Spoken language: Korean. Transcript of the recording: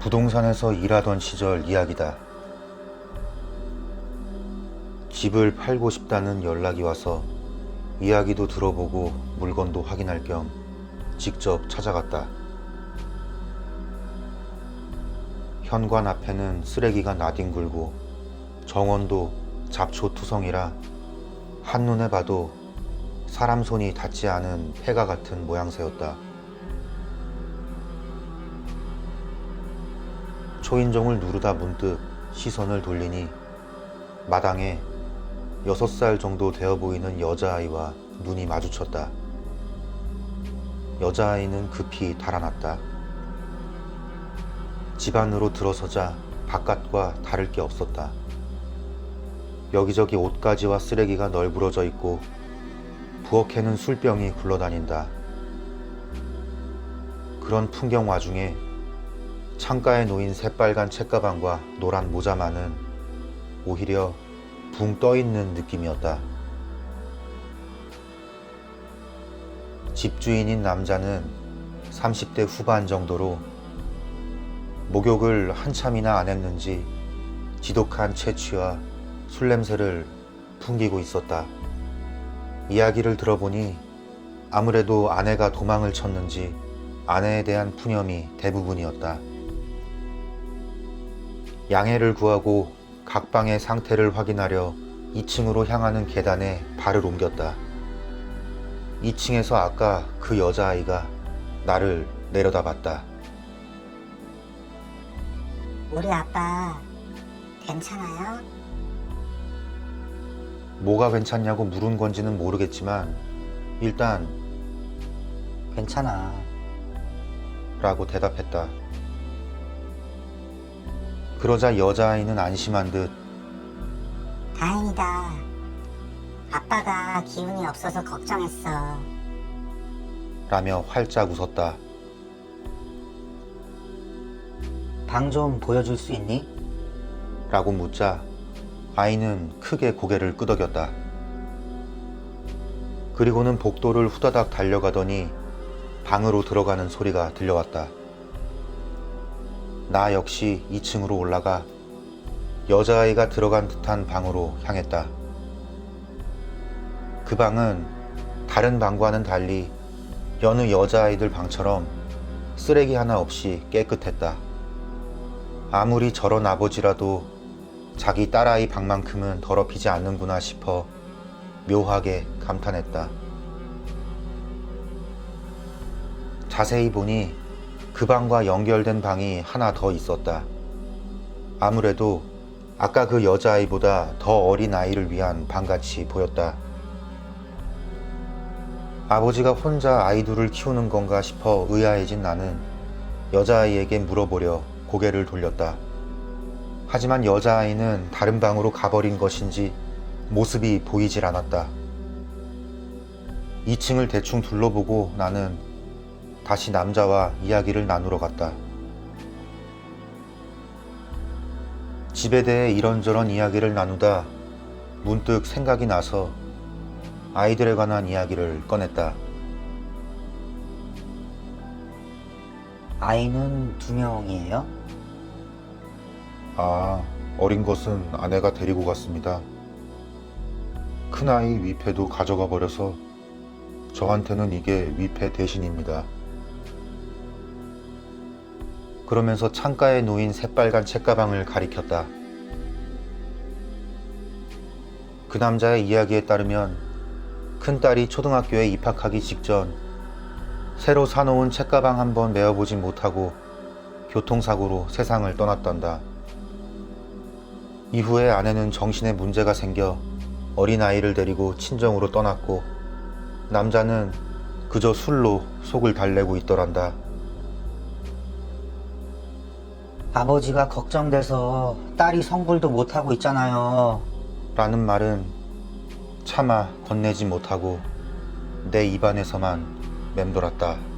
부동산에서 일하던 시절 이야기다. 집을 팔고 싶다는 연락이 와서 이야기도 들어보고 물건도 확인할 겸 직접 찾아갔다. 현관 앞에는 쓰레기가 나뒹굴고 정원도 잡초투성이라 한눈에 봐도 사람 손이 닿지 않은 폐가 같은 모양새였다. 초인종을 누르다 문득 시선을 돌리니 마당에 여섯 살 정도 되어 보이는 여자아이와 눈이 마주쳤다. 여자아이는 급히 달아났다. 집 안으로 들어서자 바깥과 다를 게 없었다. 여기저기 옷가지와 쓰레기가 널브러져 있고 부엌에는 술병이 굴러다닌다. 그런 풍경 와중에 창가에 놓인 새빨간 책가방과 노란 모자만은 오히려 붕 떠 있는 느낌이었다. 집주인인 남자는 30대 후반 정도로 목욕을 한참이나 안 했는지 지독한 채취와 술 냄새를 풍기고 있었다. 이야기를 들어보니 아무래도 아내가 도망을 쳤는지 아내에 대한 푸념이 대부분이었다. 양해를 구하고 각 방의 상태를 확인하려 2층으로 향하는 계단에 발을 옮겼다. 2층에서 아까 그 여자아이가 나를 내려다 봤다. 우리 아빠 괜찮아요? 뭐가 괜찮냐고 물은 건지는 모르겠지만 일단 괜찮아. 라고 대답했다. 그러자 여자아이는 안심한 듯 다행이다. 아빠가 기운이 없어서 걱정했어. 라며 활짝 웃었다. 방 좀 보여줄 수 있니? 라고 묻자 아이는 크게 고개를 끄덕였다. 그리고는 복도를 후다닥 달려가더니 방으로 들어가는 소리가 들려왔다. 나 역시 2층으로 올라가 여자아이가 들어간 듯한 방으로 향했다. 그 방은 다른 방과는 달리 여느 여자아이들 방처럼 쓰레기 하나 없이 깨끗했다. 아무리 저런 아버지라도 자기 딸아이 방만큼은 더럽히지 않는구나 싶어 묘하게 감탄했다. 자세히 보니 그 방과 연결된 방이 하나 더 있었다. 아무래도 아까 그 여자아이보다 더 어린 아이를 위한 방같이 보였다. 아버지가 혼자 아이들을 키우는 건가 싶어 의아해진 나는 여자아이에게 물어보려 고개를 돌렸다. 하지만 여자아이는 다른 방으로 가버린 것인지 모습이 보이질 않았다. 2층을 대충 둘러보고 나는 다시 남자와 이야기를 나누러 갔다. 집에 대해 이런저런 이야기를 나누다 문득 생각이 나서 아이들에 관한 이야기를 꺼냈다. 아이는 두 명이에요? 아, 어린 것은 아내가 데리고 갔습니다. 큰아이 위패도 가져가 버려서 저한테는 이게 위패 대신입니다. 그러면서 창가에 놓인 새빨간 책가방을 가리켰다. 그 남자의 이야기에 따르면 큰딸이 초등학교에 입학하기 직전 새로 사놓은 책가방 한 번 메어보지 못하고 교통사고로 세상을 떠났단다. 이후에 아내는 정신에 문제가 생겨 어린아이를 데리고 친정으로 떠났고 남자는 그저 술로 속을 달래고 있더란다. 아버지가 걱정돼서 딸이 성불도 못하고 있잖아요. 라는 말은 차마 건네지 못하고 내 입안에서만 맴돌았다.